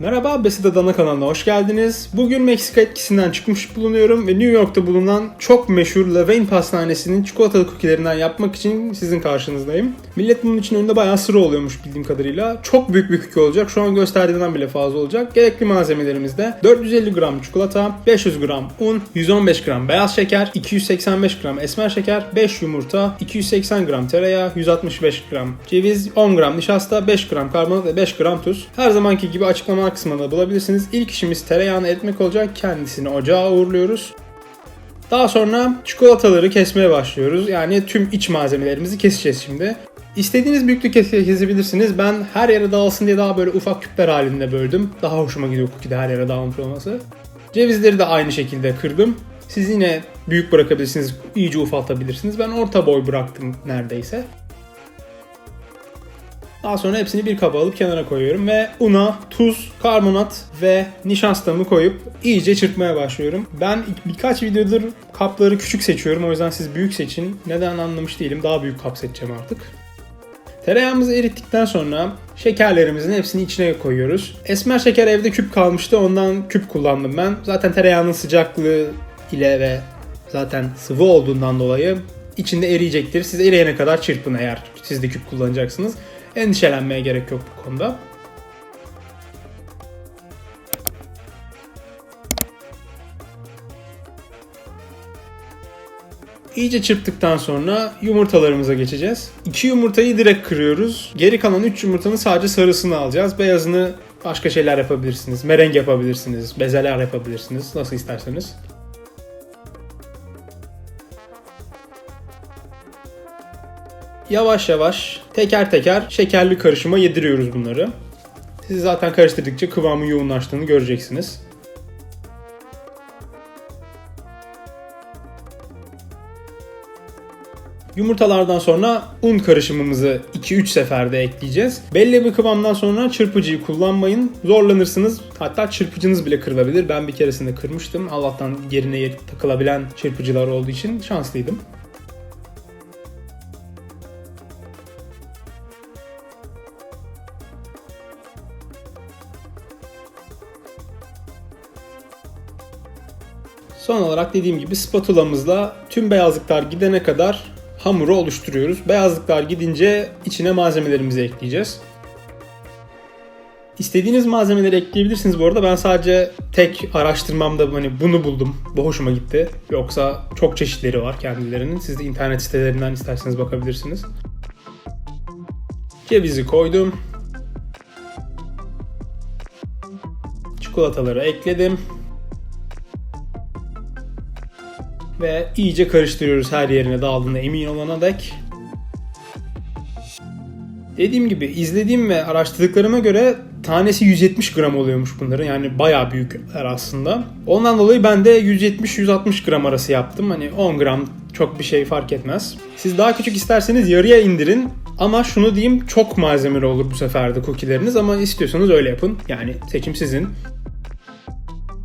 Merhaba Beside Dana kanalına hoş geldiniz. Bugün Meksika etkisinden çıkmış bulunuyorum ve New York'ta bulunan çok meşhur Lavaine Pastanesi'nin çikolatalı kukilerinden yapmak için sizin karşınızdayım. Millet bunun için önünde bayağı sıra oluyormuş bildiğim kadarıyla. Çok büyük bir kuki olacak. Şu an gösterdiğimden bile fazla olacak. Gerekli malzemelerimiz de 450 gram çikolata, 500 gram un, 115 gram beyaz şeker, 285 gram esmer şeker, 5 yumurta, 280 gram tereyağı, 165 gram ceviz, 10 gram nişasta, 5 gram karbonat ve 5 gram tuz. Her zamanki gibi açıklama kısmında bulabilirsiniz. İlk işimiz tereyağını eritmek olacak. Kendisini ocağa uğurluyoruz. Daha sonra çikolataları kesmeye başlıyoruz. Yani tüm iç malzemelerimizi keseceğiz şimdi. İstediğiniz büyüklükte kes- kesebilirsiniz. Ben her yere dağılsın diye daha böyle ufak küpler halinde böldüm. Daha hoşuma gidiyor cookie'de her yere dağılmış olması. Cevizleri de aynı şekilde kırdım. Siz yine büyük bırakabilirsiniz, iyice ufaltabilirsiniz. Ben orta boy bıraktım neredeyse. Daha sonra hepsini bir kaba alıp kenara koyuyorum ve una, tuz, karbonat ve nişastamı koyup iyice çırpmaya başlıyorum. Ben birkaç videodur kapları küçük seçiyorum o yüzden siz büyük seçin. Neden anlamış değilim. Daha büyük kap seçeceğim artık. Tereyağımızı erittikten sonra şekerlerimizin hepsini içine koyuyoruz. Esmer şeker evde küp kalmıştı ondan küp kullandım ben. Zaten tereyağının sıcaklığı ile ve zaten sıvı olduğundan dolayı içinde eriyecektir. Siz eriyene kadar çırpın eğer siz de küp kullanacaksınız. Endişelenmeye gerek yok bu konuda. İyice çırptıktan sonra yumurtalarımıza geçeceğiz. İki yumurtayı direkt kırıyoruz. Geri kalan 3 yumurtanın sadece sarısını alacağız. Beyazını başka şeyler yapabilirsiniz. Mereng yapabilirsiniz. Bezeler yapabilirsiniz. Nasıl isterseniz. Yavaş yavaş teker teker şekerli karışıma yediriyoruz bunları. Siz zaten karıştırdıkça kıvamın yoğunlaştığını göreceksiniz. Yumurtalardan sonra un karışımımızı 2-3 seferde ekleyeceğiz. Belli bir kıvamdan sonra çırpıcıyı kullanmayın. Zorlanırsınız. Hatta çırpıcınız bile kırılabilir. Ben bir keresinde kırmıştım. Allah'tan yerine yer- takılabilen çırpıcılar olduğu için şanslıydım. Son olarak dediğim gibi spatulamızla tüm beyazlıklar gidene kadar hamuru oluşturuyoruz. Beyazlıklar gidince içine malzemelerimizi ekleyeceğiz. İstediğiniz malzemeleri ekleyebilirsiniz bu arada. Ben sadece tek araştırmamda hani bunu buldum. Bu hoşuma gitti. Yoksa çok çeşitleri var kendilerinin. Siz de internet sitelerinden isterseniz bakabilirsiniz. Cevizi koydum. Çikolataları ekledim. Ve iyice karıştırıyoruz her yerine dağıldığına emin olana dek. Dediğim gibi izlediğim ve araştırdıklarıma göre tanesi 170 gram oluyormuş bunların. Yani bayağı büyükler aslında. Ondan dolayı ben de 170-160 gram arası yaptım. Hani 10 gram çok bir şey fark etmez. Siz daha küçük isterseniz yarıya indirin. Ama şunu diyeyim çok malzemeli olur bu sefer de cookie'leriniz ama istiyorsanız öyle yapın. Yani seçim sizin.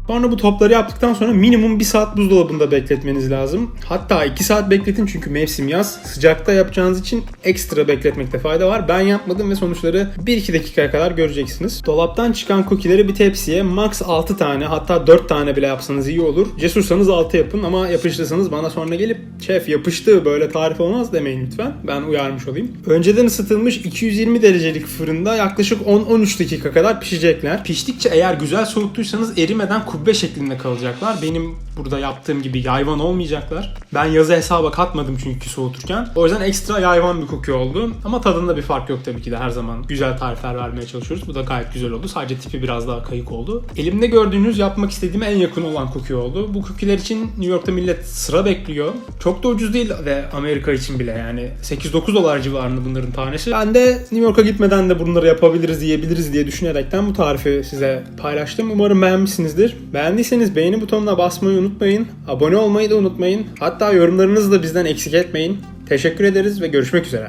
Sonra bu topları yaptıktan sonra minimum 1 saat buzdolabında bekletmeniz lazım. Hatta 2 saat bekletin çünkü mevsim yaz. Sıcakta yapacağınız için ekstra bekletmekte fayda var. Ben yapmadım ve sonuçları 1-2 dakikaya kadar göreceksiniz. Dolaptan çıkan cookie'leri bir tepsiye max 6 tane hatta 4 tane bile yapsanız iyi olur. Cesursanız 6 yapın ama yapıştırsanız bana sonra gelip şef yapıştı böyle tarif olmaz demeyin lütfen. Ben uyarmış olayım. Önceden ısıtılmış 220 derecelik fırında yaklaşık 10-13 dakika kadar pişecekler. Piştikçe eğer güzel soğuttuysanız erimeden kubbe şeklinde kalacaklar. Benim burada yaptığım gibi yayvan olmayacaklar. Ben yazı hesaba katmadım çünkü soğuturken. O yüzden ekstra yayvan bir cookie oldu. Ama tadında bir fark yok tabii ki de her zaman. Güzel tarifler vermeye çalışıyoruz. Bu da gayet güzel oldu. Sadece tipi biraz daha kayık oldu. Elimde gördüğünüz yapmak istediğime en yakın olan cookie oldu. Bu cookie'ler için New York'ta millet sıra bekliyor. Çok da ucuz değil ve Amerika için bile yani 8-9 dolar civarında bunların tanesi. Ben de New York'a gitmeden de bunları yapabiliriz, yiyebiliriz diye düşünerekten bu tarifi size paylaştım. Umarım beğenmişsinizdir. Beğendiyseniz beğeni butonuna basmayı unutmayın. Abone olmayı da unutmayın. Hatta yorumlarınızı da bizden eksik etmeyin. Teşekkür ederiz ve görüşmek üzere.